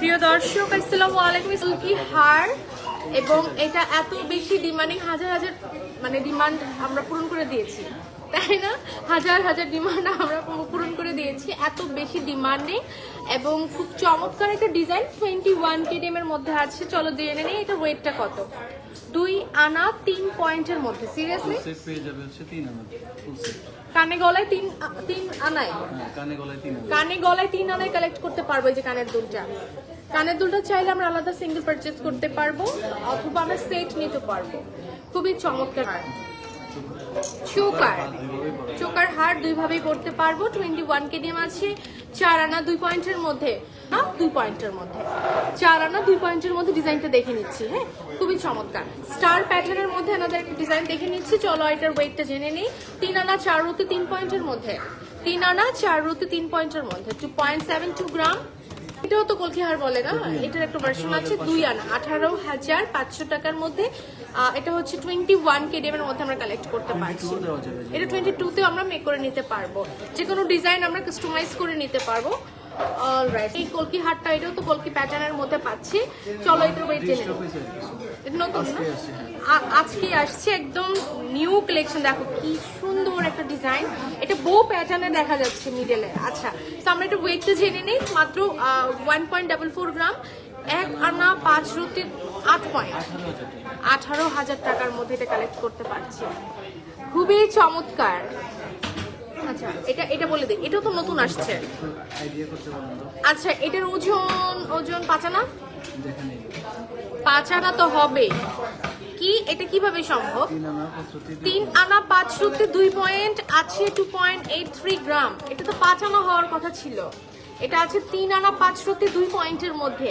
প্রিয় দর্শক, আসসালামু আলাইকুম। Silky hair? এবং এটা এত বেশি ডিমান্ডিং হাজার হাজার মানে ডিমান্ড আমরা পূরণ করে দিয়েছি। তাই না? হাজার হাজার ডিমান্ড আমরা পূরণ করে দিয়েছি, এত বেশি ডিমান্ডিং এবং খুব চমৎকার একটা ডিজাইন টোয়েন্টি ওয়ান কেডিএম এর মধ্যে আছে। চলো দিয়ে নেই, এটা ওয়েটটা কত? দুই আনা তিন পয়েন্টের মধ্যে সিরিয়াসলি সেট পেয়ে যাবে হচ্ছে তিন আনা ফুল সেট কানে গলায় তিন তিন আনায়? হ্যাঁ কানে গলায় তিন আনা। কানে গলায় তিন আনায় কালেক্ট করতে পারবে যে কানের দুলটা। কানের দুলটা চাইলে আমরা আলাদা সিঙ্গেল পারচেজ করতে পারব অথবা আমরা সেট নিতে পারব। খুবই চমৎকার। চোকার। চোকার হার দুইভাবেই করতে পারব। টোয়েন্টি ওয়ান কেডিএম আছে চার আনা দুই পয়েন্টের মধ্যে। না দুই পয়েন্টের মধ্যে। চার আনা দুই পয়েন্টের মধ্যে ডিজাইনটা দেখে নিচ্ছি হ্যাঁ? খুবই চমৎকার। স্টার প্যাটার্নের মধ্যে আমাদের ডিজাইন দেখে নিচ্ছি। চলো এটার ওয়েটটা জেনে নিই। তিন আনা চার রুতে তিন পয়েন্টের মধ্যে। তিন আনা চার রুতে তিন পয়েন্টের মধ্যে। Two point seven two gram এটাও তো কলকি হার বলে না? এটার একটা ভার্সন আছে। দুই আনা। আঠারো হাজার পাঁচশো টাকার মধ্যে এটা হচ্ছে টোয়েন্টি ওয়ান কেডিএম এর মধ্যে আমরা কালেক্ট করতে পারছি। এটা টোয়েন্টি টুতেও আমরা মেক করে নিতে পারব। যে কোনো ডিজাইন আমরা কাস্টমাইজ করে নিতে পারব। অলরাইট এই কলকি হাটটা এটাও তো কলকি প্যাটার্নের মধ্যে পাচ্ছি। চলো এটার ওয়েট জেনে নতুন না? আজকে আসছে, হ্যাঁ। আসছে একদম নিউ কালেকশন দেখো কি সুন্দর একটা ডিজাইন এটা বো প্যাটার্নে দেখা যাচ্ছে মিডলে আচ্ছা তো আমরা এটা ওয়েটটা জেনে নিই। মাত্র one point double four gram এক আনা পাঁচ রুটি, আট পয়েন্ট। আঠারো হাজার টাকার মধ্যে এটা কালেক্ট করতে পারছি। খুবই চমৎকার। আচ্ছা এটা এটা বলে দিই এটা তো নতুন আসছে। আচ্ছা এটার ওজন ওজন পাঁচানা পাঁচানা তো হবে। কি, এটা কীভাবে সম্ভব? তিন আনা পাঁচ রুতে দুই পয়েন্ট, আছে two point eight three gram. এটা তো পাঁচ আনা হওয়ার কথা ছিল। এটা আছে তিন আনা পাঁচ রুতে দুই পয়েন্টের মধ্যে।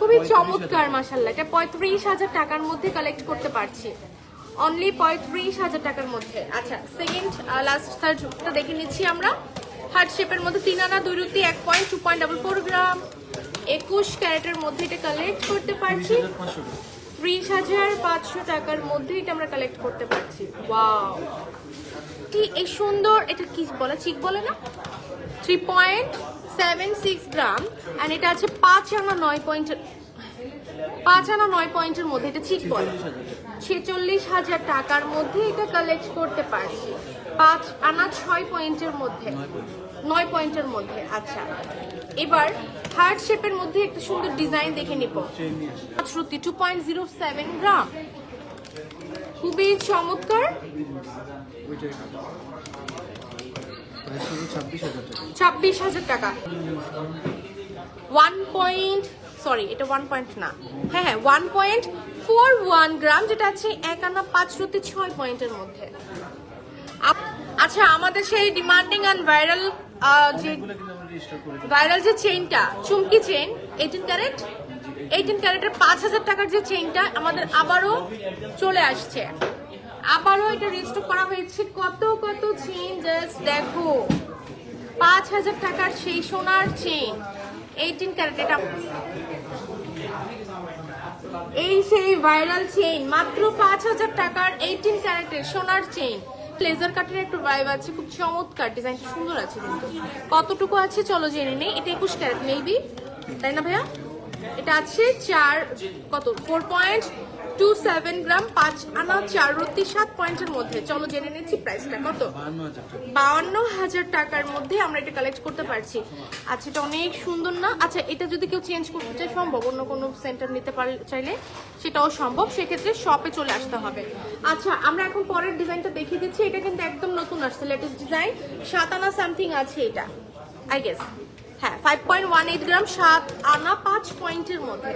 খুবই চমৎকার মাসাল্লাহ এটা পঁয়ত্রিশ হাজার টাকার মধ্যে কালেক্ট করতে পারছি। অনলি পঁয়ত্রিশ হাজার টাকার মধ্যে। আচ্ছা সেকেন্ড লাস্ট থার্ডটা দেখে নিচ্ছি আমরা। হার্ট শেপের মধ্যে তিন আনা দুই রুতি এক point two point double four gram একুশ ক্যারেটের মধ্যে এটা কালেক্ট করতে পারছি। ত্রিশ হাজার পাঁচশো টাকার মধ্যে এটা আমরা কালেক্ট করতে পারছি। ওয়াও কি এই সুন্দর এটা কি বলে? চিক বলে না? Three point seven six gram and এটা আছে পাঁচ আনা নয় পয়েন্টের পাঁচ আনা নয় পয়েন্টের মধ্যে, এটা চিক বলে ছেচল্লিশ হাজার টাকার মধ্যে এটা কালেক্ট করতে পারছি। পাঁচ আনা ছয় পয়েন্টের মধ্যে। নয় পয়েন্টের মধ্যে আচ্ছা। এবার হার্ট শেপের মধ্যে একটা সুন্দর ডিজাইন দেখে নিব। শ্রুতি two point zero seven gram খুবই চমৎকার ওইটাই কাটা প্রাইস হলো ছাব্বিশ হাজার টাকা। টাকা। ওয়ান পয়েন্ট সরি এটা ওয়ান পয়েন্ট না। হ্যাঁ হ্যাঁ one point four one gram যেটা আছে এক আনা পাঁচ শ্রুতি ছয় পয়েন্টের মধ্যে। আচ্ছা আমাদের সেই ডিমান্ডিং অ্যান্ড ভাইরাল যে ভাইরাল যে চেইনটা চুমকি চেইন এইটিন ক্যারেট এইটিন ক্যারেটের পাঁচ হাজার টাকার যে চেইনটা আমাদের আবারও চলে আসছে। আবারও এটা রেজিস্টার করা হয়েছে। কত কত চেইন জাস্ট দেখো। পাঁচ হাজার টাকার সেই সোনার চেইন এইটিন ক্যারেট এটা এই সেই ভাইরাল চেইন মাত্র পাঁচ হাজার টাকার এইটিন ক্যারেটের সোনার চেইন লেজার কাটের একটু ভাইব আছে। খুব চমৎকার ডিজাইন সুন্দর আছে কিন্তু। কতটুকু আছে? চলো জেনে নেই। এটা একুশ ক্যারেট মেবি তাই না ভাইয়া? এটা আছে চার কত? Four point two seven gram পাঁচ আনা চার রত্তি সাত পয়েন্টের মধ্যে। চলো জেনে নিচ্ছি প্রাইসটা কত? বাউান্ন হাজার টাকার মধ্যে আমরা এটা কালেক্ট করতে পারছি। আচ্ছা এটা অনেক সুন্দর না? আচ্ছা এটা যদি কেউ চেঞ্জ করতে চায়, সম্ভব। অন্য কোনো সেন্টার নিতে পার চাইলে সেটাও সম্ভব। সেক্ষেত্রে শপে চলে আসতে হবে। আচ্ছা আমরা এখন পরের ডিজাইনটা দেখিয়ে দিচ্ছি। এটা কিন্তু একদম নতুন আসছে। লেটেস্ট ডিজাইন সাত আনা সামথিং আছে এটা। আই গেস হ্যাঁ five point one eight gram সাত আনা পাঁচ পয়েন্টের মধ্যে।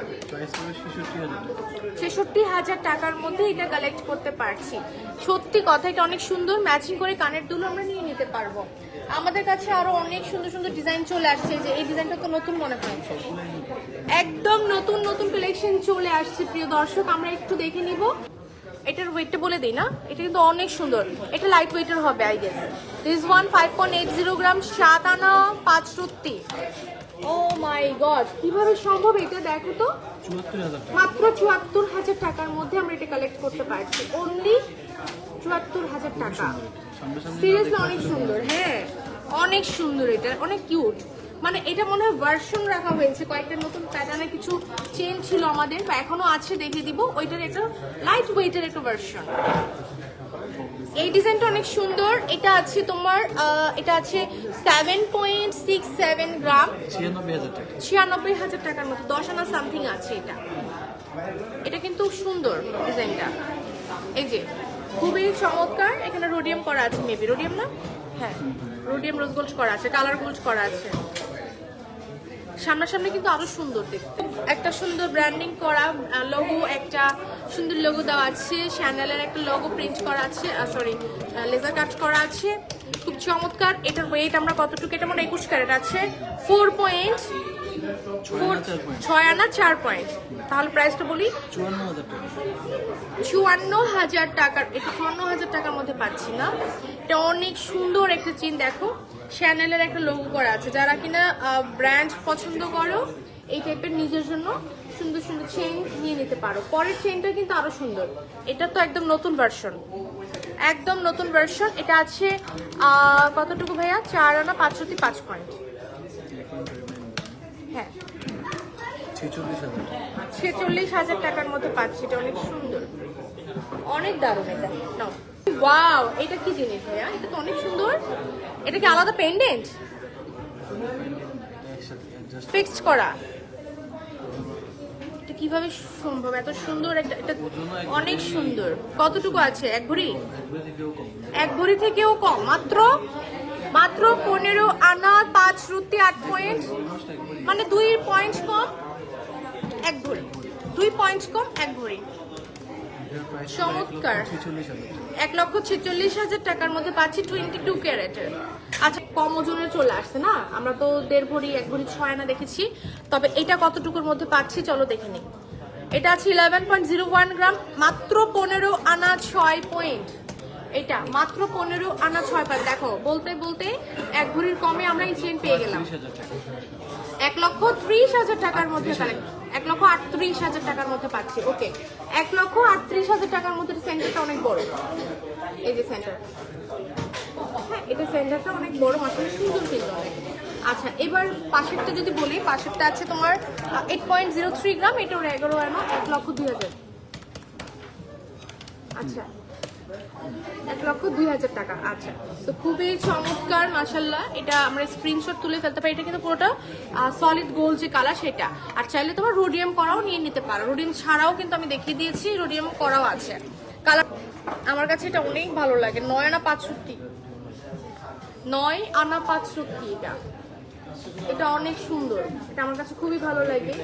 ছেষট্টি হাজার টাকার মধ্যে এটা কালেক্ট করতে পারছি। সত্যি কথা, এটা অনেক সুন্দর ম্যাচিং করে কানের দুল আমরা নিয়ে নিতে পারব। আমাদের কাছে অনেক সুন্দর সুন্দর ডিজাইন চলে আসছে, যে এই ডিজাইনটা তো নতুন মনে একদম নতুন নতুন কালেকশন চলে আসছে, প্রিয় দর্শক, আমরা একটু দেখে নিব। এটার ওয়েটটা বলে দিই না এটা কিন্তু অনেক সুন্দর। এটা লাইট ওয়েটের হবে I guess this one five point eight zero gram সাত আনা পাঁচ সত্যি ও মাই গড কীভাবে সম্ভব এটা? দেখো তো। মাত্র চুয়াত্তর হাজার টাকার মধ্যে আমরা এটা কালেক্ট করতে পারছি। অনলি চুয়াত্তর হাজার টাকা। সিরিয়াসলি অনেক সুন্দর হ্যাঁ। অনেক সুন্দর এটা অনেক কিউট মানে এটা মনে হয় ভার্সন রাখা হয়েছে। কয়েকটা নতুন প্যাটার্নে কিছু চেন ছিল আমাদের বা এখনও আছে দেখিয়ে দিব। ওইটার একটা লাইট ওয়েটের একটা ভার্সন এই ডিজাইনটা অনেক সুন্দর। এটা আছে তোমার এটা আছে seven point six seven gram ছিয়ানব্বই হাজার টাকার মতো দশ আনা সামথিং আছে এটা। এটা কিন্তু সুন্দর ডিজাইনটা এই যে খুবই চমৎকার। এখানে রোডিয়াম করা আছে মেবি রোডিয়াম না? হ্যাঁ রোডিয়াম রোজ গোল্ড করা আছে কালার গোল্ড করা আছে। সামনাসামনি কিন্তু আরও সুন্দর দেখতে। একটা সুন্দর ব্র্যান্ডিং করা লোগো একটা সুন্দর লোগো দেওয়া আছে শ্যানেলের একটা লোগো প্রিন্ট করা আছে সরি লেজার কাট করা আছে। খুব চমৎকার। এটার ওয়েট আমরা কতটুকু, এটা মনে একুশ ক্যারেট আছে। ফোর পয়েন্ট ছয় আনা চার পয়েন্ট তাহলে প্রাইসটা বলি? চুয়ান্ন হাজার টাকা। টাকার এটা চুয়ান্ন হাজার টাকার মধ্যে পাচ্ছি না। এটা অনেক সুন্দর একটা চিন দেখো। শ্যানেলের একটা লোগো করা আছে। যারা কিনা ব্র্যান্ড পছন্দ করো, এই টাইপের নিজের জন্য সুন্দর সুন্দর চেন নিয়ে নিতে পারো। পরের চেনটা কিন্তু আরও সুন্দর। এটা তো একদম নতুন ভার্সন একদম নতুন ভার্সন এটা আছে কতটুকু ভাইয়া? চার আনা পাঁচশোটি পাঁচ পয়েন্ট হ্যাঁ। ছেচল্লিশ হাজার টাকার মধ্যে পাচ্ছি। এটা অনেক সুন্দর। অনেক দারুণ এটা। ওয়াও এটা কি জিনিস ভাইয়া? এটা তো অনেক সুন্দর। এটা কি আলাদা পেন্ডেন্ট ফিক্সড করা। এটা কীভাবে সম্ভব? এত সুন্দর একটা এটা অনেক সুন্দর। কতটুকু আছে? এক ভরি? এক ভরি থেকেও কম। মাত্র? মাত্র পনেরো আনা পাঁচ রুটি আট পয়েন্ট মানে দুই পয়েন্ট কম এক ভরি। দুই পয়েন্ট কম এক ভরি। চমৎকার। এক লক্ষ ছেচল্লিশ হাজার টাকার মধ্যে পাচ্ছি টোয়েন্টি টু ক্যারেটের। আচ্ছা কম ওজনে চলে আসছে না? আমরা তো দেড় ভরি এক ভরি ছয় আনা দেখেছি। তবে এটা কতটুকুর মধ্যে পাচ্ছি চলো দেখে নিই। এটা আছে eleven point zero one gram মাত্র পনেরো আনা ছয় পয়েন্ট এটা মাত্র পনেরো আনা ছয় পয়েন্ট দেখো বলতে বলতে এক ভরির কমে আমরা এই চেন পেয়ে গেলাম। এক লক্ষ ত্রিশ হাজার টাকার মধ্যে কালেক্ট এক লক্ষ আটত্রিশ হাজার টাকার মধ্যে পাচ্ছি। ওকে এক লক্ষ আটত্রিশ হাজার টাকার মধ্যে সেন্টারটা অনেক বড়। এই যে সেন্টার হ্যাঁ এটা সেন্টারটা অনেক বড় মাসে সুন্দর কিন্তু আচ্ছা এবার পাশেরটা যদি বলি, পাশেরটা আছে তোমার eight point zero three gram এটা ওর এগারো আনা এক লক্ষ দুই হাজার। আচ্ছা এক লক্ষ দুই হাজার টাকা। আচ্ছা তো খুবই চমৎকার মাসাল্লাহ এটা আমরা স্ক্রিনশট তুলে ফেলতে পারি। এটা কিন্তু পুরোটা সলিড গোল্ড যে কালার সেটা। আর চাইলে তোমার রোডিয়াম করাও নিয়ে নিতে পারো। রোডিয়াম ছাড়াও কিন্তু আমি দেখিয়ে দিয়েছি রোডিয়াম করাও আছে। কালার আমার কাছে এটা অনেক ভালো লাগে। নয় আনা পাঁচষট্টি। নয় আনা পাঁচষট্টি এটা। এটা অনেক সুন্দর। এটা আমার কাছে খুবই ভালো লাগে।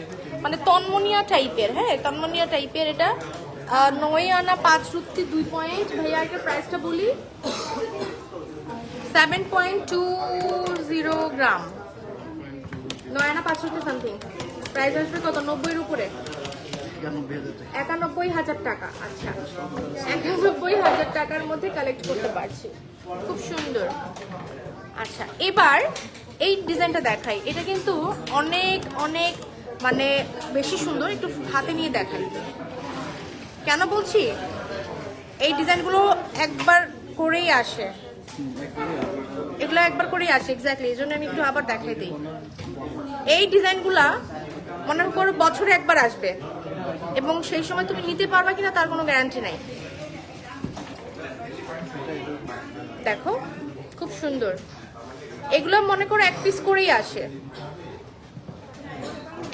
মানে তন্মনিয়া টাইপের হ্যাঁ তন্মনিয়া টাইপের এটা নয় আনা পাঁচ রুটি, দুই পয়েন্ট। ভাইয়া প্রাইসটা বলি। Seven point two zero gram নয় আনা পাঁচ রুটি সামথিং প্রাইস আসবে কত? নব্বইয়ের উপরে। একানব্বই হাজার টাকা। আচ্ছা। একানব্বই হাজার টাকার মধ্যে কালেক্ট করতে পারছি। খুব সুন্দর। আচ্ছা এবার এই ডিজাইনটা দেখাই। এটা কিন্তু অনেক অনেক মানে বেশি সুন্দর। একটু হাতে নিয়ে দেখাই। কেন বলছি? এই ডিজাইনগুলো একবার করেই আসে। এগুলো একবার করেই আসে এক্স্যাক্টলি এই জন্য আমি একটু আবার দেখাই দিই। এই ডিজাইনগুলা মনে করো বছরে একবার আসবে এবং সেই সময় তুমি নিতে পারবা কিনা তার কোনো গ্যারান্টি নাই। দেখো, খুব সুন্দর। এগুলো মনে করো এক পিস করেই আসে।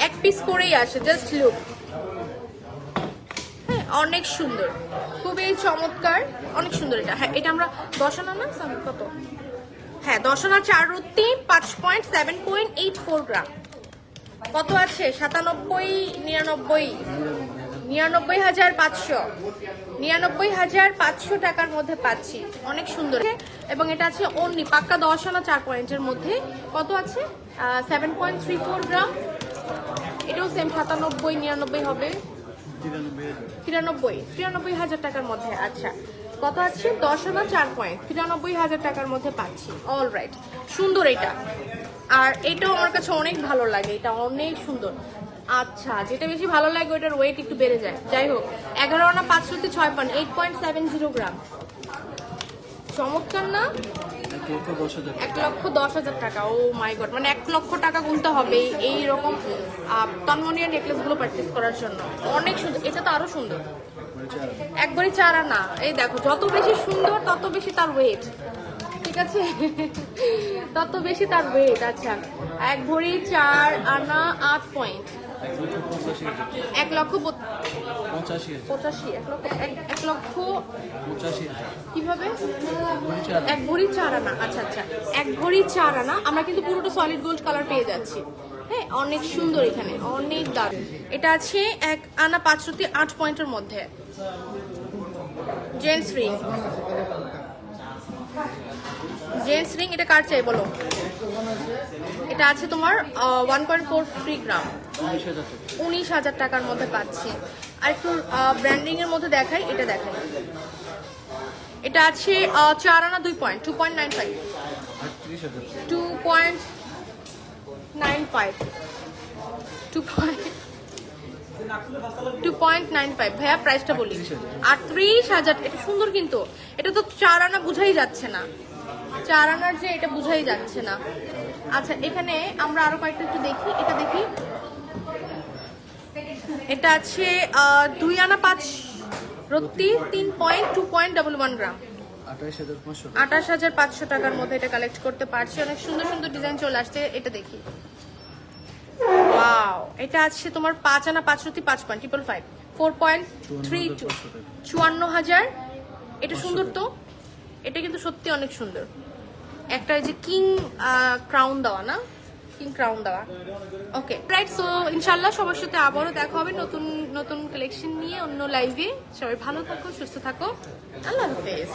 এক পিস করেই আসে জাস্ট লুক অনেক সুন্দর। খুবই চমৎকার, অনেক সুন্দর এটা। হ্যাঁ এটা আমরা দশ আনা না কত? হ্যাঁ দশ আনা চার রুটি, পাঁচ point seven point eight four gram. কত আছে? সাতানব্বই, নিরানব্বই। নিরানব্বই হাজার পাঁচশো। নিরানব্বই হাজার পাঁচশো টাকার মধ্যে পাচ্ছি। অনেক সুন্দর। এবং এটা আছে অনলি পাক্কা দশ আনা চার পয়েন্টের মধ্যে। কত আছে? Seven point three four gram. এটাও সেম সাতানব্বই, নিরানব্বই হবে। তিরানব্বই তিরানব্বই হাজার টাকার মধ্যে আচ্ছা। কত আছে? দশ আনা চার পয়েন্ট। তিরানব্বই হাজার টাকার মধ্যে পাচ্ছি। অল রাইট সুন্দর এটা। আর এটাও আমার কাছে অনেক ভালো লাগে। এটা অনেক সুন্দর। আচ্ছা যেটা বেশি ভালো লাগে ওটার ওয়েট একটু বেড়ে যায়। যাই হোক, এগারো আনা পাঁচশোতে ছয় point eight point seven zero gram চমৎকার না? হাজার এক লক্ষ দশ হাজার টাকা। ও মাই গড মানে এক লক্ষ টাকা গুনতে হবে এই রকম তন্মনিয়া নেকলেসগুলো পারচেস করার জন্য। অনেক সুন্দর, এটা তো আরও সুন্দর। একবারই চার আনা। এই দেখো, যত বেশি সুন্দর, তত বেশি তার ওয়েট ঠিক আছে? তত বেশি তার ওয়েট আচ্ছা। এক ভরি চার আনা আট পয়েন্ট এক লক্ষ পঁচাশি এক লক্ষ পঁচাশি পঁচাশি এক লক্ষ এক- পঁচাশি কীভাবে? ভরি চার আনা। আচ্ছা আচ্ছা। এক ভরি চার আনা আমরা কিন্তু পুরোটা সলিড গোল্ড কালার পেয়ে যাচ্ছি। হ্যাঁ অনেক সুন্দর এখানে অনেক দারুণ। এটা আছে এক আনা পাঁচশোটি আট পয়েন্টের মধ্যে। Gents ring. জেন্টস রিং এটা কার চাই বলো? এটা আছে তোমার one point four three gram উনিশ হাজার টাকার মধ্যে পাচ্ছি। আর একটু ব্র্যান্ডিং এর মধ্যে দেখাই, এটা দেখাই। এটা আছে চার আনা দুই point two point nine five two point nine five two point two point nine five ভাইয়া প্রাইসটা বলি। আটত্রিশ হাজার, এটা সুন্দর কিন্তু। এটা তো চার আনা বুঝাই যাচ্ছে না। চার আনার যে এটা বুঝাই যাচ্ছে না। আচ্ছা এখানে আমরা আরও কয়েকটা একটু দেখি। এটা দেখি। এটা আছে দুই আনা পাঁচ রত্তি তিন point two point double one gram. আঠাশ হাজার পাঁচশো টাকার মধ্যে এটা কালেক্ট করতে পারছি। অনেক সুন্দর সুন্দর ডিজাইন চলে আসছে। এটা দেখি। ওয়াও এটা আছে তোমার পাঁচ আনা পাঁচশোটি পাঁচ point triple five four point three two চুয়ান্ন হাজার। এটা সুন্দর তো? এটা কিন্তু সত্যি অনেক সুন্দর। একটা যে কিং ক্রাউন দেওয়া না? কিং ক্রাউন দেওয়া। ওকে রাইট সো ইনশাল্লাহ সবার সাথে আবারও দেখা হবে নতুন নতুন কালেকশন নিয়ে অন্য লাইভে সবাই ভালো থাকো, সুস্থ থাকো। আল্লাহ হাফেজ।